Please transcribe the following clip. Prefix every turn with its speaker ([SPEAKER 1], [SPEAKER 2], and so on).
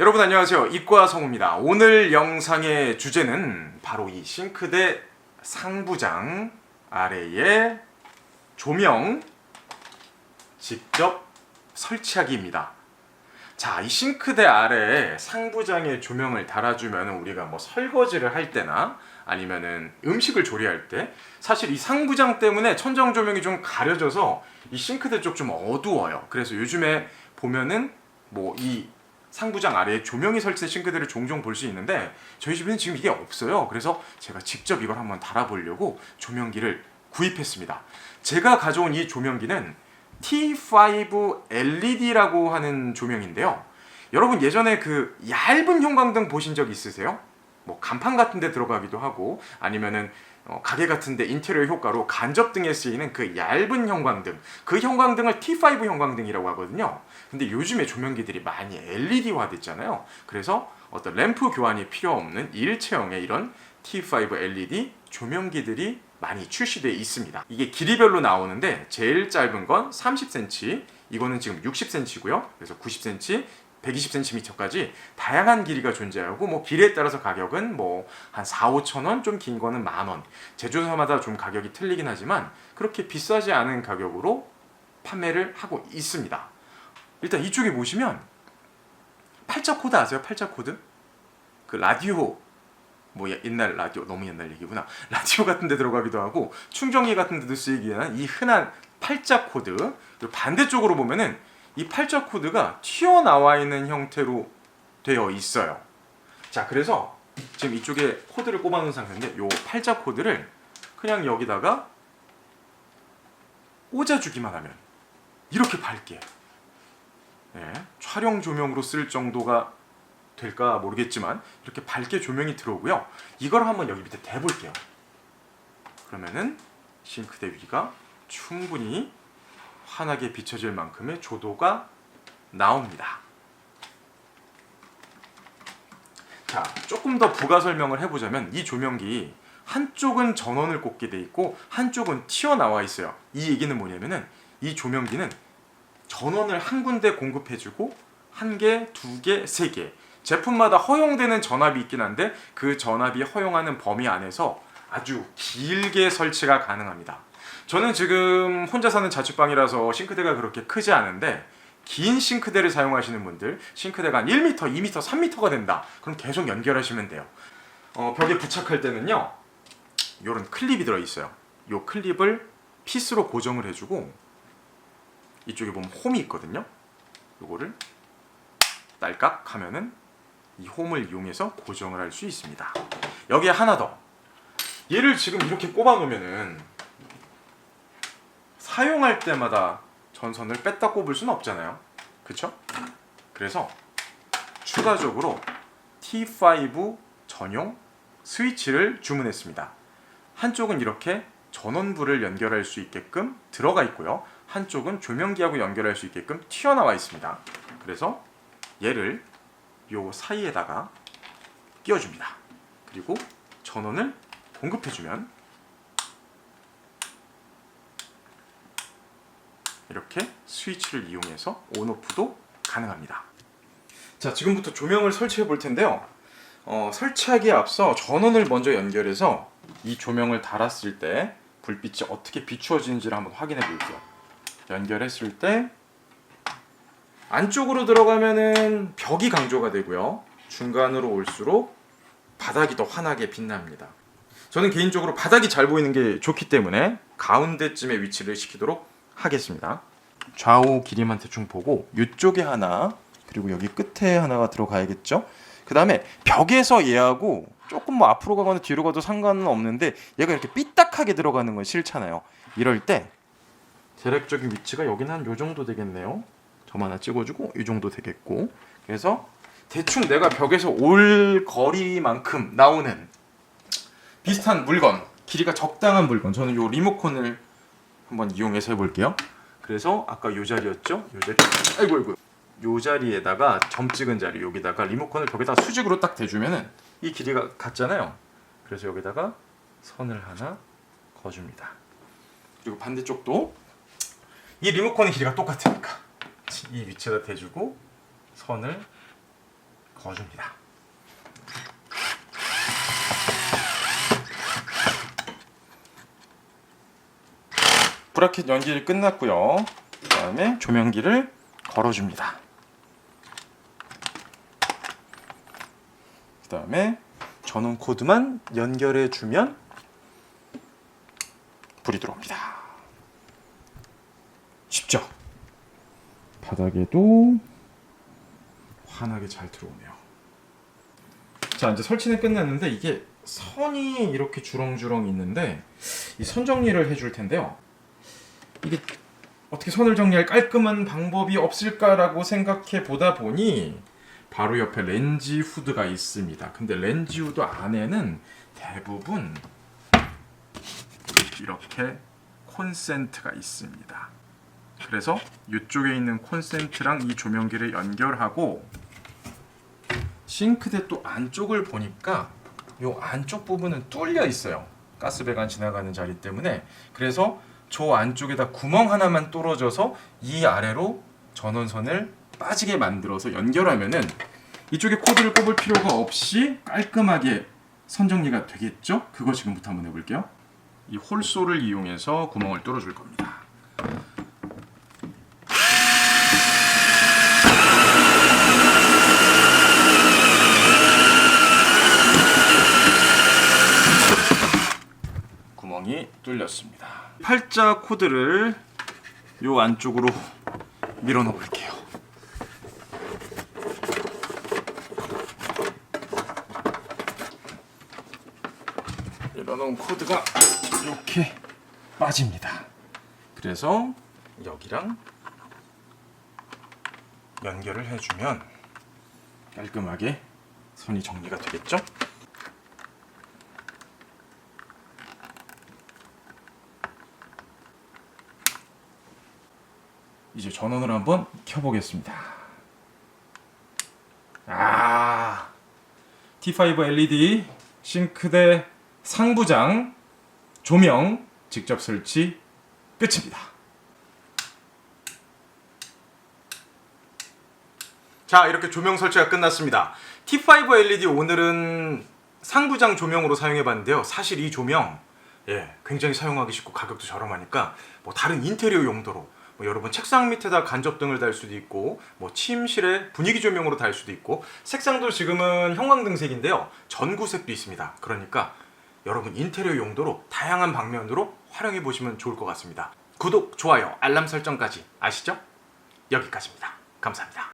[SPEAKER 1] 여러분 안녕하세요. 이과 성우입니다. 오늘 영상의 주제는 바로 이 싱크대 상부장 아래에 조명 직접 설치하기입니다. 자, 이 싱크대 아래에 상부장에 조명을 달아주면 우리가 뭐 설거지를 할 때나 아니면은 음식을 조리할 때 사실 이 상부장 때문에 천정 조명이 좀 가려져서 이 싱크대 쪽 좀 어두워요. 그래서 요즘에 보면은 뭐이 상부장 아래에 조명이 설치된 싱크대를 종종 볼 수 있는데 저희 집에는 지금 이게 없어요. 그래서 제가 직접 이걸 한번 달아보려고 조명기를 구입했습니다. 제가 가져온 이 조명기는 T5 LED라고 하는 조명인데요. 여러분 예전에 그 얇은 형광등 보신 적 있으세요? 뭐 간판 같은 데 들어가기도 하고 아니면은 어, 가게 같은 데 인테리어 효과로 간접 등에 쓰이는 그 얇은 형광등 그 형광등을 T5 형광등이라고 하거든요. 근데 요즘에 조명기들이 많이 LED화 됐잖아요. 그래서 어떤 램프 교환이 필요 없는 일체형의 이런 T5 LED 조명기들이 많이 출시되어 있습니다. 이게 길이별로 나오는데 제일 짧은 건 30cm 이거는 지금 60cm고요. 그래서 90cm 120cm까지 다양한 길이가 존재하고 뭐 길이에 따라서 가격은 뭐 한 4, 5천 원, 좀 긴 거는 만 원. 제조사마다 좀 가격이 틀리긴 하지만 그렇게 비싸지 않은 가격으로 판매를 하고 있습니다. 일단 이쪽에 보시면 팔자 코드 아세요? 팔자 코드? 그 라디오 뭐 예- 옛날 라디오 너무 옛날 얘기구나. 라디오 같은 데 들어가기도 하고 충전기 같은 데도 쓰이기 하는 이 흔한 팔자 코드. 그리고 반대쪽으로 보면은 이 팔자 코드가 튀어나와 있는 형태로 되어 있어요. 자, 그래서 지금 이쪽에 코드를 꼽아놓은 상태인데 요 팔자 코드를 그냥 여기다가 꽂아주기만 하면 이렇게 밝게 예, 촬영 조명으로 쓸 정도가 될까 모르겠지만 이렇게 밝게 조명이 들어오고요. 이걸 한번 여기 밑에 대볼게요. 그러면은 싱크대 위가 충분히 환하게 비춰질 만큼의 조도가 나옵니다. 자, 조금 더 부가 설명을 해보자면 이 조명기 한쪽은 전원을 꽂게 돼 있고 한쪽은 튀어나와 있어요. 이 얘기는 뭐냐면은 이 조명기는 전원을 한 군데 공급해주고 한 개, 두 개, 세 개. 제품마다 허용되는 전압이 있긴 한데 그 전압이 허용하는 범위 안에서 아주 길게 설치가 가능합니다. 저는 지금 혼자 사는 자취방이라서 싱크대가 그렇게 크지 않은데 긴 싱크대를 사용하시는 분들 싱크대가 한 1m, 2m, 3m가 된다. 그럼 계속 연결하시면 돼요. 어, 벽에 부착할 때는요. 이런 클립이 들어 있어요. 이 클립을 피스로 고정을 해주고 이쪽에 보면 홈이 있거든요. 요거를 딸깍 하면은 이 홈을 이용해서 고정을 할 수 있습니다. 여기에 하나 더. 얘를 지금 이렇게 꼽아 놓으면은 사용할 때마다 전선을 뺐다 꼽을 수는 없잖아요. 그쵸? 그래서 추가적으로 T5 전용 스위치를 주문했습니다. 한쪽은 이렇게 전원부를 연결할 수 있게끔 들어가 있고요. 한쪽은 조명기하고 연결할 수 있게끔 튀어나와 있습니다. 그래서 얘를 요 사이에다가 끼워줍니다. 그리고 전원을 공급해주면 이렇게 스위치를 이용해서 온오프도 가능합니다. 자, 지금부터 조명을 설치해 볼 텐데요. 어, 설치하기에 앞서 전원을 먼저 연결해서 이 조명을 달았을 때 불빛이 어떻게 비추어지는지를 한번 확인해 볼게요. 연결했을 때 안쪽으로 들어가면은 벽이 강조가 되고요. 중간으로 올수록 바닥이 더 환하게 빛납니다. 저는 개인적으로 바닥이 잘 보이는 게 좋기 때문에 가운데쯤에 위치를 시키도록 하겠습니다. 좌우 길이만 대충 보고 이쪽에 하나 그리고 여기 끝에 하나가 들어가야겠죠. 그 다음에 벽에서 얘하고 조금 뭐 앞으로 가거나 뒤로 가도 상관은 없는데 얘가 이렇게 삐딱하게 들어가는 건 싫잖아요. 이럴 때 대략적인 위치가 여기는 한 요 정도 되겠네요. 점 하나 찍어주고 이 정도 되겠고 그래서 대충 내가 벽에서 올 거리만큼 나오는 비슷한 물건 길이가 적당한 물건 저는 요 리모컨을 한번 이용해서 해볼게요. 그래서 아까 요 자리였죠? 요 자리 아이고 아이고 요 자리에다가 점 찍은 자리 여기다가 리모컨을 벽에다 수직으로 딱 대주면은 이 길이가 같잖아요. 그래서 여기다가 선을 하나 거줍니다. 그리고 반대쪽도 이 리모컨의 길이가 똑같으니까 이 위치에다 대주고 선을 거줍니다. 브라켓 연기를 끝났고요. 그 다음에 조명기를 걸어줍니다. 그 다음에 전원 코드만 연결해 주면 불이 들어옵니다. 쉽죠? 바닥에도 환하게 잘 들어오네요. 자 이제 설치는 끝났는데 이게 선이 이렇게 주렁주렁 있는데 이 선 정리를 해줄 텐데요. 이게 어떻게 선을 정리할 깔끔한 방법이 없을까라고 생각해 보다 보니 바로 옆에 렌지 후드가 있습니다. 근데 렌지 후드 안에는 대부분 이렇게 콘센트가 있습니다. 그래서 이쪽에 있는 콘센트랑 이 조명기를 연결하고 싱크대 또 안쪽을 보니까 요 안쪽 부분은 뚫려 있어요. 가스배관 지나가는 자리 때문에 그래서 저 안쪽에다 구멍 하나만 뚫어져서 이 아래로 전원선을 빠지게 만들어서 연결하면은 이쪽에 코드를 꼽을 필요가 없이 깔끔하게 선정리가 되겠죠? 그거 지금부터 한번 해볼게요. 이 홀소를 이용해서 구멍을 뚫어줄 겁니다. 구멍이 뚫렸습니다. 팔자 코드를 요 안쪽으로 밀어 넣을게요. 밀어놓은 코드가 이렇게 빠집니다. 그래서 여기랑 연결을 해주면 깔끔하게 선이 정리가 되겠죠? 이제 전원을 한번 켜보겠습니다. 아, T5 LED 싱크대 상부장 조명 직접 설치 끝입니다. 자, 이렇게 조명 설치가 끝났습니다. T5 LED 오늘은 상부장 조명으로 사용해 봤는데요. 사실 이 조명 예, 굉장히 사용하기 쉽고 가격도 저렴하니까 뭐 다른 인테리어 용도로 뭐 여러분 책상 밑에다 간접등을 달 수도 있고 뭐 침실에 분위기 조명으로 달 수도 있고 색상도 지금은 형광등색인데요. 전구색도 있습니다. 그러니까 여러분 인테리어 용도로 다양한 방면으로 활용해 보시면 좋을 것 같습니다. 구독, 좋아요, 알람 설정까지 아시죠? 여기까지입니다. 감사합니다.